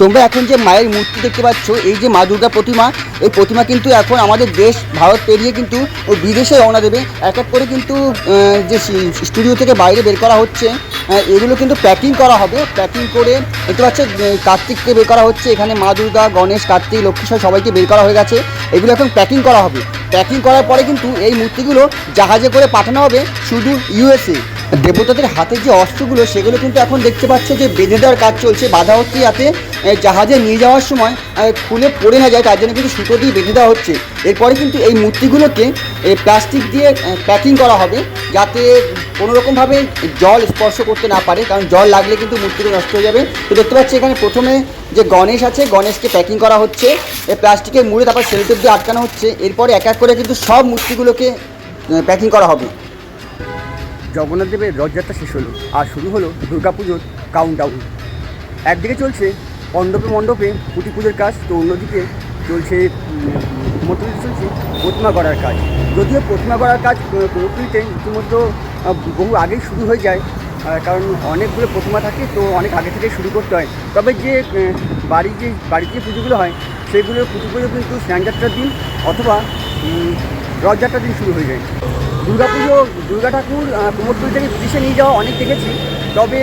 তোমরা এখন যে মায়ের মূর্তি দেখতে পাচ্ছ, এই যে মা দুর্গা প্রতিমা, এই প্রতিমা কিন্তু এখন আমাদের দেশ, ভারত পেরিয়ে কিন্তু বিদেশে রওনা দেবে। এক এক করে কিন্তু যে স্টুডিও থেকে বাইরে বের করা হচ্ছে এগুলো কিন্তু প্যাকিং করা হবে। প্যাকিং করে, দেখতে পাচ্ছে কার্তিককে বের করা হচ্ছে। এখানে মা দুর্গা, গণেশ, কার্তিক লক্ষ্মীশ্বর সবাইকে বের করা হয়ে গেছে। এগুলো এখন প্যাকিং করা হবে। প্যাকিং করার পরে কিন্তু এই মূর্তিগুলো জাহাজে করে পাঠানো হবে শুধু ইউএসএ। দেবতাদের হাতে যে অস্ত্রগুলো, সেগুলো কিন্তু এখন দেখতে পাচ্ছ যে বেঁধে দেওয়ার কাজ চলছে। বাধা হচ্ছে যাতে জাহাজে নিয়ে যাওয়ার সময় খুলে পড়ে না যায়, তার জন্য কিন্তু সুতো দিয়ে বেঁধে দেওয়া হচ্ছে। এরপরে কিন্তু এই মূর্তিগুলোকে প্লাস্টিক দিয়ে প্যাকিং করা হবে, যাতে কোনো রকমভাবে জল স্পর্শ করতে না পারে, কারণ জল লাগলে কিন্তু মূর্তিগুলো নষ্ট হয়ে যাবে। তো দেখতে পাচ্ছি এখানে প্রথমে যে গণেশ আছে, গণেশকে প্যাকিং করা হচ্ছে। প্লাস্টিকের মুড়ে তারপর সেলটেপ দিয়ে আটকানো হচ্ছে। এরপরে এক এক করে কিন্তু সব মূর্তিগুলোকে প্যাকিং করা হবে। জগন্নাথ দেবের রথযাত্রা শেষ হলো আর শুরু হলো দুর্গাপুজোর কাউন্টডাউন একদিকে চলছে মণ্ডপে মণ্ডপে পুঁতি পুজোর কাজ তো অন্যদিকে চলছে মোটামুটি চলছে প্রতিমা গড়ার কাজ। যদিও প্রতিমা গড়ার কাজ পুরোপুরিতে ইতিমধ্যে বহু আগেই শুরু হয়ে যায় কারণ অনেকগুলো প্রতিমা থাকে তো অনেক আগে থেকে শুরু করতে হয়। তবে যে আহ, বাড়ি যে বাড়িতে যে পুজোগুলো হয় সেগুলোর পুজো পুজো কিন্তু স্নানযাত্রার দিন অথবা রথযাত্রার দিন শুরু হয়ে যায়। দুর্গাপুজো দুর্গা ঠাকুর কুমোরটুলি থেকে বিদেশে নিয়ে যাওয়া অনেক দেখেছি। তবে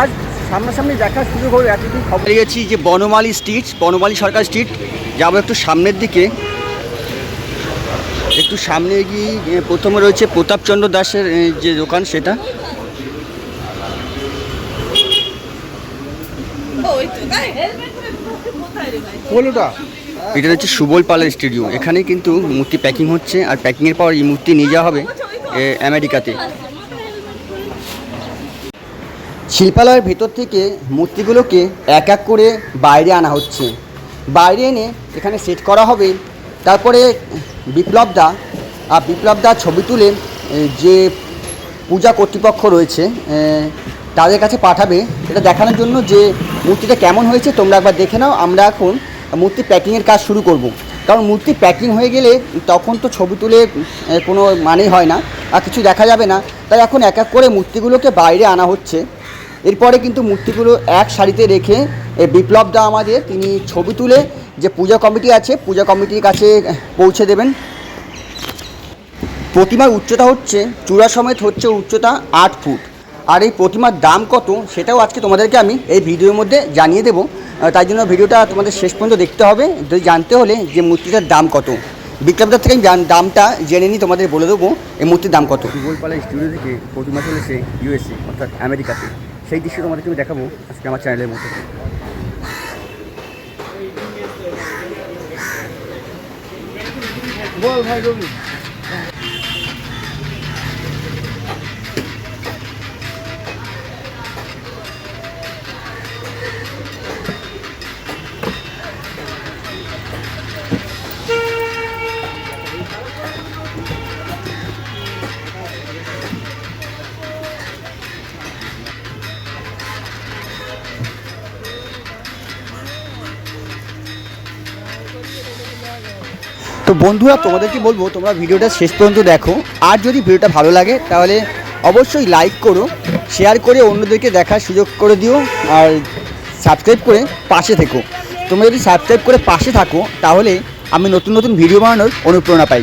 আজ সামনাসামনি দেখার সুযোগ হলো এতদিন খবর গেছি যে বনমালী স্ট্রিট বনমালী সরকার স্ট্রিট যাব একটু সামনের দিকে। একটু সামনে গিয়ে প্রথমে রয়েছে প্রতাপচন্দ্র দাসের যে দোকান সেটা। এটা হচ্ছে সুবল পালের স্টুডিও। এখানে কিন্তু মূর্তি প্যাকিং হচ্ছে আর প্যাকিংয়ের পর এই মূর্তি নিয়ে যাওয়া হবে। আমেরিকাতে। শিল্পালয়ের ভেতর থেকে মূর্তিগুলোকে এক এক করে বাইরে আনা হচ্ছে। বাইরে এনে এখানে সেট করা হবে। তারপরে বিপ্লব দা আর বিপ্লব দা ছবি তুলে যে পূজা কর্তৃপক্ষ রয়েছে তাদের কাছে পাঠাবে। এটা দেখানোর জন্য যে মূর্তিটা কেমন হয়েছে তোমরা একবার দেখে নাও। আমরা এখন মূর্তি প্যাকিংয়ের কাজ শুরু করব। কারণ মূর্তি প্যাকিং হয়ে গেলে তখন তো ছবি তুলে কোনো মানেই হয় না। আর কিছু দেখা যাবে না। তাই এখন এক এক করে মূর্তিগুলোকে বাইরে আনা হচ্ছে। এরপরে কিন্তু মূর্তিগুলো এক সারিতে রেখে বিপ্লব দা আমাদের, তিনি ছবি তুলে যে পূজা কমিটি আছে, পূজা কমিটির কাছে পৌঁছে দেবেন। প্রতিমার উচ্চতা হচ্ছে, চূড়া সমেত হচ্ছে উচ্চতা আট ফুট। আর এই প্রতিমার দাম কত, সেটাও আজকে তোমাদেরকে আমি এই ভিডিওর মধ্যে জানিয়ে দেবো। তাই জন্য ভিডিওটা তোমাদের শেষ পর্যন্ত দেখতে হবে। যদি জানতে হলে যে মূর্তিটার দাম কত। বিক্রেতার থেকে আমি দামটা জেনে নিই তোমাদের বলে দেবো, এই মূর্তির দাম কত? গোলপালা স্টুডিও থেকে প্রতিমা চলেছে ইউএসএ অর্থাৎ আমেরিকাতে, সেই দৃশ্য তোমাদেরকে আমি দেখাবো আজকে আমার চ্যানেলের মধ্যে। বল ভাই রবি তো বন্ধুরা, তোমাদেরকে বলব, তোমরা ভিডিওটা শেষ পর্যন্ত দেখো। আর যদি ভিডিওটা ভালো লাগে, তাহলে অবশ্যই লাইক করো শেয়ার করে অন্যদেরকে দেখার সুযোগ করে দিও, আর সাবস্ক্রাইব করে পাশে থেকো। তোমরা যদি সাবস্ক্রাইব করে পাশে থাকো, তাহলে আমি নতুন নতুন ভিডিও বানানোর অনুপ্রেরণা পাই।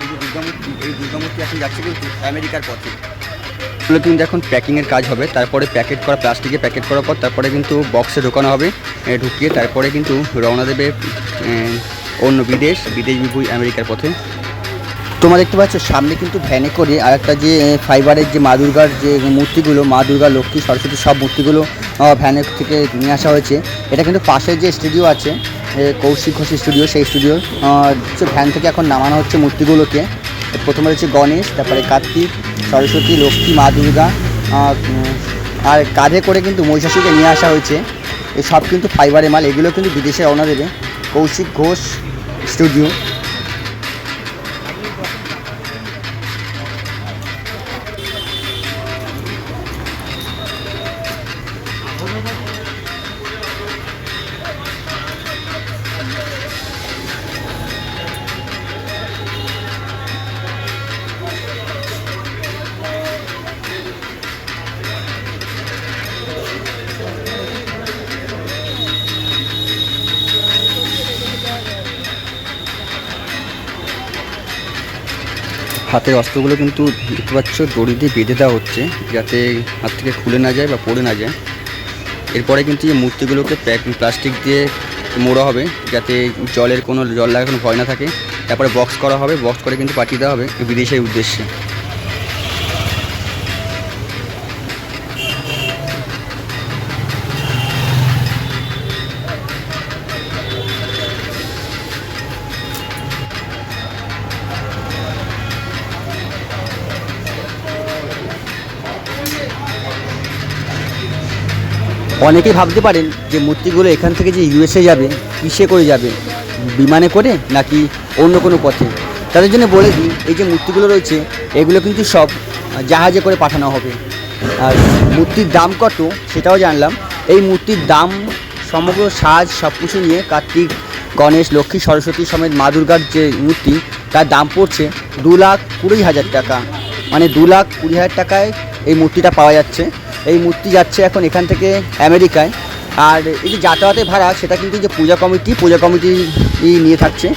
এই যে দুর্গামূর্তি এই দুর্গামূর্তি এখন যাচ্ছে কিন্তু আমেরিকার পথে এগুলো কিন্তু এখন প্যাকিংয়ের কাজ হবে তারপরে প্যাকেট করা প্লাস্টিকে প্যাকেট করার পর তারপরে কিন্তু বক্সে ঢোকানো হবে ঢুকিয়ে তারপরে কিন্তু রওনা দেবে অন্য বিদেশ বিদেশ বিভুই আমেরিকার পথে। তোমরা দেখতে পাচ্ছ, সামনে কিন্তু ভ্যানে করে আর একটা যে ফাইবারের যে মা দুর্গার যে মূর্তিগুলো, মা দুর্গা, লক্ষ্মী, সরস্বতী, সব মূর্তিগুলো ভ্যানের থেকে নিয়ে আসা হয়েছে। এটা কিন্তু পাশের যে স্টুডিও আছে কৌশিক ঘোষ স্টুডিও, সেই স্টুডিও হচ্ছে ভ্যান থেকে এখন নামানো হচ্ছে মূর্তিগুলোকে। প্রথমে হচ্ছে গণেশ, তারপরে কার্তিক, সরস্বতী, লক্ষ্মী, মা দুর্গা আর কাঁধে করে কিন্তু মহিষাসুরকে নিয়ে আসা হয়েছে। এই সব কিন্তু ফাইবারের মাল, এগুলো কিন্তু বিদেশে রওনা দেবে কৌশিক ঘোষ স্টুডিও হাতের অস্ত্রগুলো কিন্তু দেখতে পাচ্ছ, দড়ি দিয়ে বেঁধে দেওয়া হচ্ছে যাতে হাত থেকে খুলে না যায় বা পড়ে না যায়। এরপরে কিন্তু এই মূর্তিগুলোকে প্যাক, প্লাস্টিক দিয়ে মোড়া হবে যাতে জলের কোনো জল লাগার কোনো ভয় না থাকে। তারপরে বক্স করা হবে, বক্স করে কিন্তু পাঠিয়ে দেওয়া হবে বিদেশের উদ্দেশ্যে। অনেকেই ভাবতে পারেন যে মূর্তিগুলো এখান থেকে যে ইউএসএ যাবে, কিসে করে যাবে? বিমানে করে নাকি অন্য কোনো পথে? তাদের জন্য বলে দিই, এই যে মূর্তিগুলো রয়েছে, এগুলো কিন্তু সব জাহাজে করে পাঠানো হবে। আর মূর্তির দাম কত সেটাও জানলাম। এই মূর্তির দাম সমগ্র সাজ সব কিছু নিয়ে কার্তিক, গণেশ, লক্ষ্মী, সরস্বতী সমেত মা দুর্গার যে মূর্তি, তার দাম পড়ছে দু লাখ কুড়ি হাজার টাকা। মানে দু লাখ কুড়ি হাজার টাকায় এই মূর্তিটা পাওয়া যাচ্ছে। এই মূর্তি যাচ্ছে এখন এখান থেকে আমেরিকায়। আর এই যে যাতায়াতের ভাড়া, সেটা কিন্তু যে পূজা কমিটি পূজা কমিটি নিয়ে থাকছে।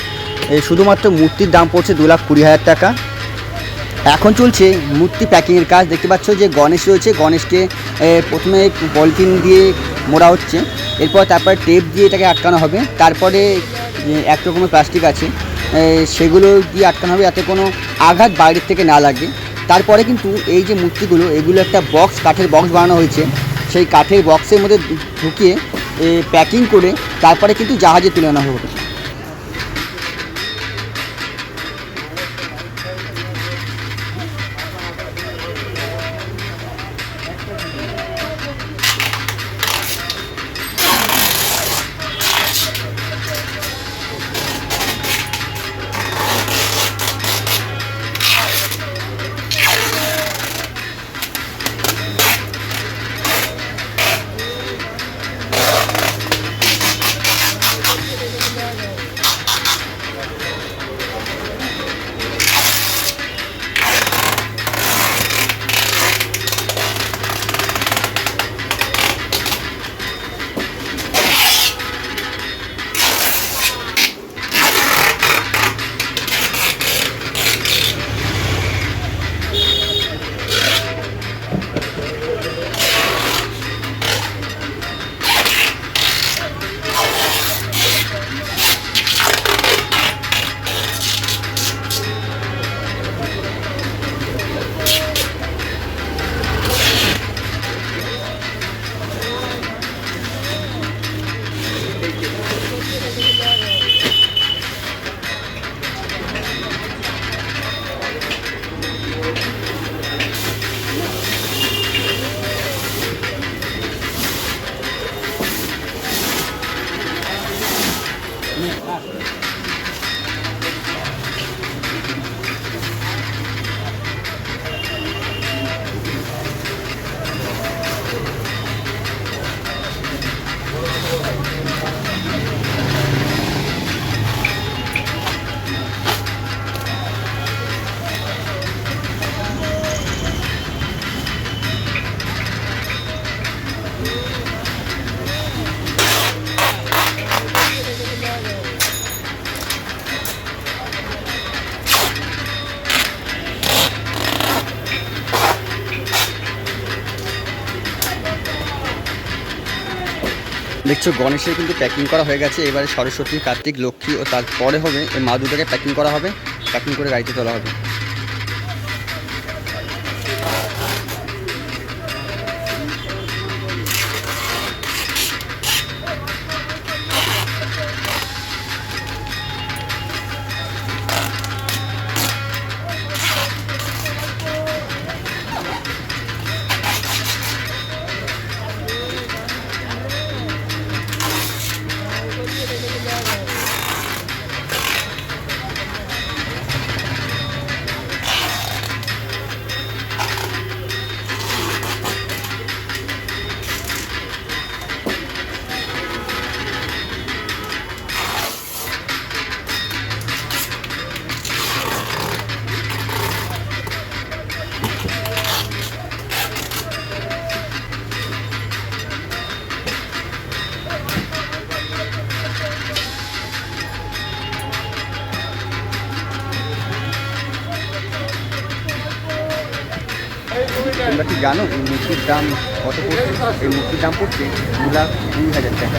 শুধুমাত্র মূর্তির দাম পড়ছে দু লাখ কুড়ি হাজার টাকা। এখন চলছে মূর্তি প্যাকিংয়ের কাজ। দেখতে পাচ্ছ যে গণেশ রয়েছে। গণেশকে প্রথমে পলিথিন দিয়ে মোড়া হচ্ছে। এরপর তারপরে টেপ দিয়ে এটাকে আটকানো হবে। তারপরে এক রকমের প্লাস্টিক আছে। সেগুলো দিয়ে আটকানো হবে যাতে কোনো আঘাত বাইরের থেকে না লাগে। তারপরে কিন্তু এই যে মূর্তিগুলো, এগুলো একটা বক্স কাঠের বক্স বানানো হয়েছে। সেই কাঠের বক্সের মধ্যে ঢুকিয়ে প্যাকিং করে তারপরে কিন্তু জাহাজে তুলে আনা হবে। দেখছ, গণেশের কিন্তু প্যাকিং করা হয়ে গেছে। এবারে সরস্বতী, কার্তিক, লক্ষ্মী ও তারপরে হবে এই মা দুটাকে প্যাকিং করা হবে। প্যাকিং করে গাড়িতে তোলা হবে। জানো, এই মূর্তির দাম কত পড়ছে? এই মূর্তির দাম পড়ছে দু লাখ দুই হাজার টাকা।